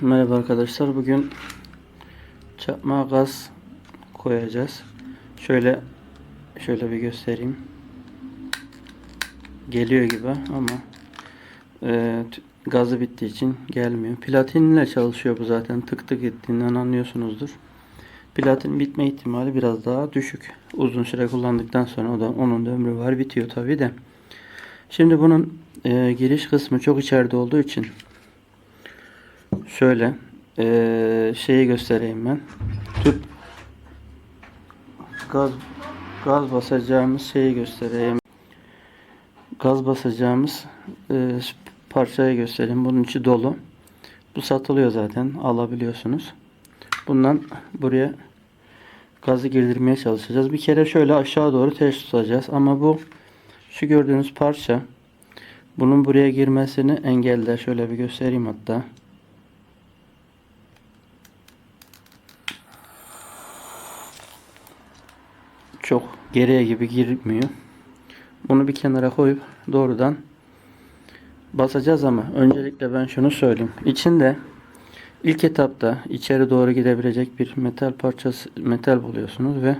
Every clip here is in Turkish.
Merhaba arkadaşlar. Bugün çakma gaz koyacağız. Şöyle şöyle bir göstereyim. Geliyor gibi ama e, gazı bittiği için gelmiyor. Platinle çalışıyor bu zaten. Tık tık ettiğinden anlıyorsunuzdur. Platin bitme ihtimali biraz daha düşük. Uzun süre kullandıktan sonra o da onun da ömrü var bitiyor tabi de. Şimdi bunun e, giriş kısmı çok içeride olduğu için Şöyle eee, şeyi göstereyim ben. Tüp gaz gaz basacağımız şeyi göstereyim. Gaz basacağımız eee, parçayı göstereyim. Bunun içi dolu. Bu satılıyor zaten. Alabiliyorsunuz. Bundan buraya gazı girdirmeye çalışacağız. Bir kere şöyle aşağı doğru ters tutacağız. Ama bu şu gördüğünüz parça bunun buraya girmesini engeller. Şöyle bir göstereyim hatta. Çok geriye gibi girmiyor. Bunu bir kenara koyup doğrudan basacağız ama öncelikle ben şunu söyleyeyim. İçinde ilk etapta içeri doğru gidebilecek bir metal parçası metal buluyorsunuz ve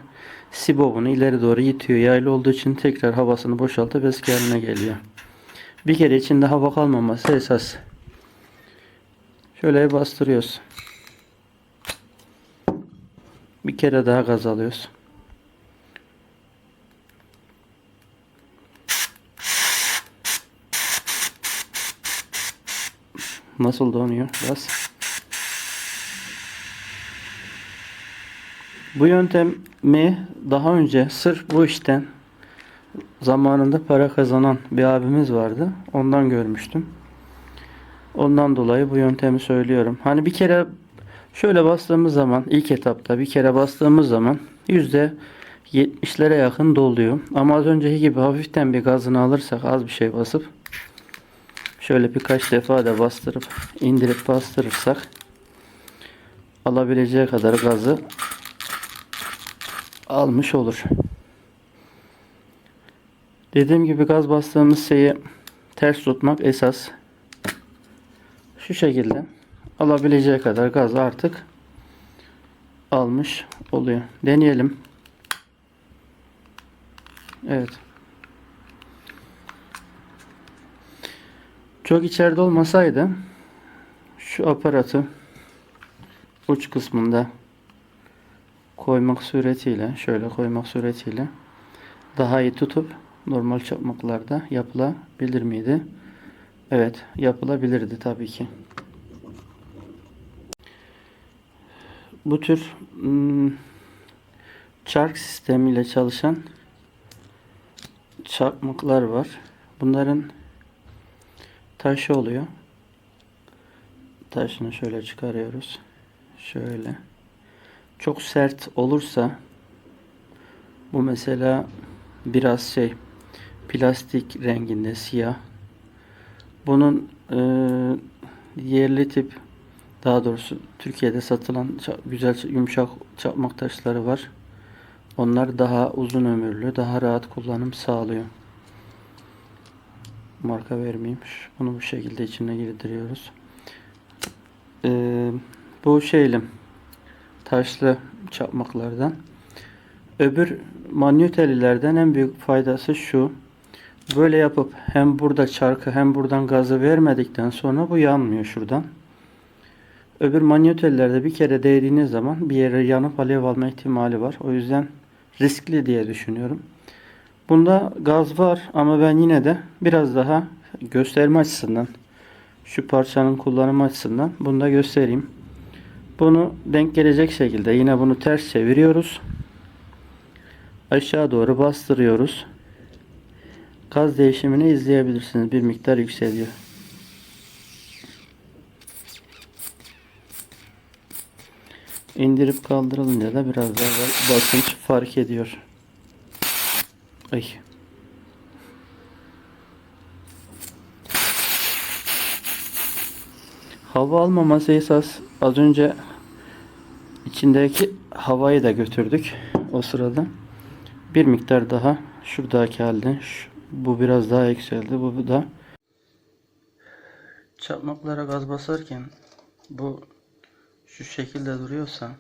sibo bunu ileri doğru itiyor. Yaylı olduğu için tekrar havasını boşaltıp eski haline geliyor. Bir kere içinde hava kalmaması esas. Şöyle bastırıyoruz. Bir kere daha gaz alıyoruz. Nasıl donuyor gaz? Bu yöntemi daha önce sırf bu işten zamanında para kazanan bir abimiz vardı. Ondan görmüştüm. Ondan dolayı bu yöntemi söylüyorum. Hani bir kere şöyle bastığımız zaman ilk etapta bir kere bastığımız zaman yüzde 70'lere yakın doluyor. Ama az önceki gibi hafiften bir gazını alırsak az bir şey basıp Şöyle birkaç defa da bastırıp indirip bastırırsak alabileceği kadar gazı almış olur. Dediğim gibi gaz bastığımız şeyi ters tutmak esas. Şu şekilde alabileceği kadar gazı artık almış oluyor. Deneyelim. Evet. Çok içeride olmasaydı şu aparatı uç kısmında koymak suretiyle şöyle koymak suretiyle daha iyi tutup normal çakmaklarda yapılabilir miydi? Evet yapılabilirdi tabii ki. Bu tür hmm, çark sistemiyle çalışan çakmaklar var. Bunların taşı oluyor. Taşını şöyle çıkarıyoruz. Şöyle. Çok sert olursa bu mesela biraz şey plastik renginde siyah. Bunun e, yerli tip daha doğrusu Türkiye'de satılan güzel yumuşak çakmak taşları var. Onlar daha uzun ömürlü, daha rahat kullanım sağlıyor marka vermeyeyim. Bunu bu şekilde içine girdiriyoruz. Ee, bu şeyle taşlı çakmaklardan. Öbür manyetelilerden en büyük faydası şu. Böyle yapıp hem burada çarkı hem buradan gazı vermedikten sonra bu yanmıyor şuradan. Öbür manyetellerde bir kere değdiğiniz zaman bir yere yanıp alev alma ihtimali var. O yüzden riskli diye düşünüyorum. Bunda gaz var ama ben yine de biraz daha gösterme açısından şu parçanın kullanımı açısından bunu da göstereyim. Bunu denk gelecek şekilde yine bunu ters çeviriyoruz. Aşağı doğru bastırıyoruz. Gaz değişimini izleyebilirsiniz. Bir miktar yükseliyor. İndirip kaldırılınca da biraz daha basınç fark ediyor. Ay. Hava almaması esas az önce içindeki havayı da götürdük o sırada. Bir miktar daha şuradaki halde şu, bu biraz daha yükseldi bu da çakmaklara gaz basarken bu şu şekilde duruyorsa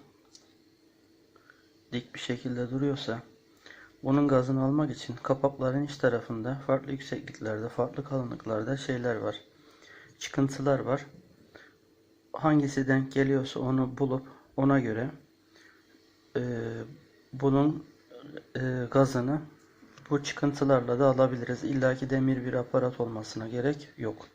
dik bir şekilde duruyorsa bunun gazını almak için kapakların iç tarafında farklı yüksekliklerde, farklı kalınlıklarda şeyler var. Çıkıntılar var. Hangisi denk geliyorsa onu bulup ona göre e, bunun e, gazını bu çıkıntılarla da alabiliriz. İlla ki demir bir aparat olmasına gerek yok.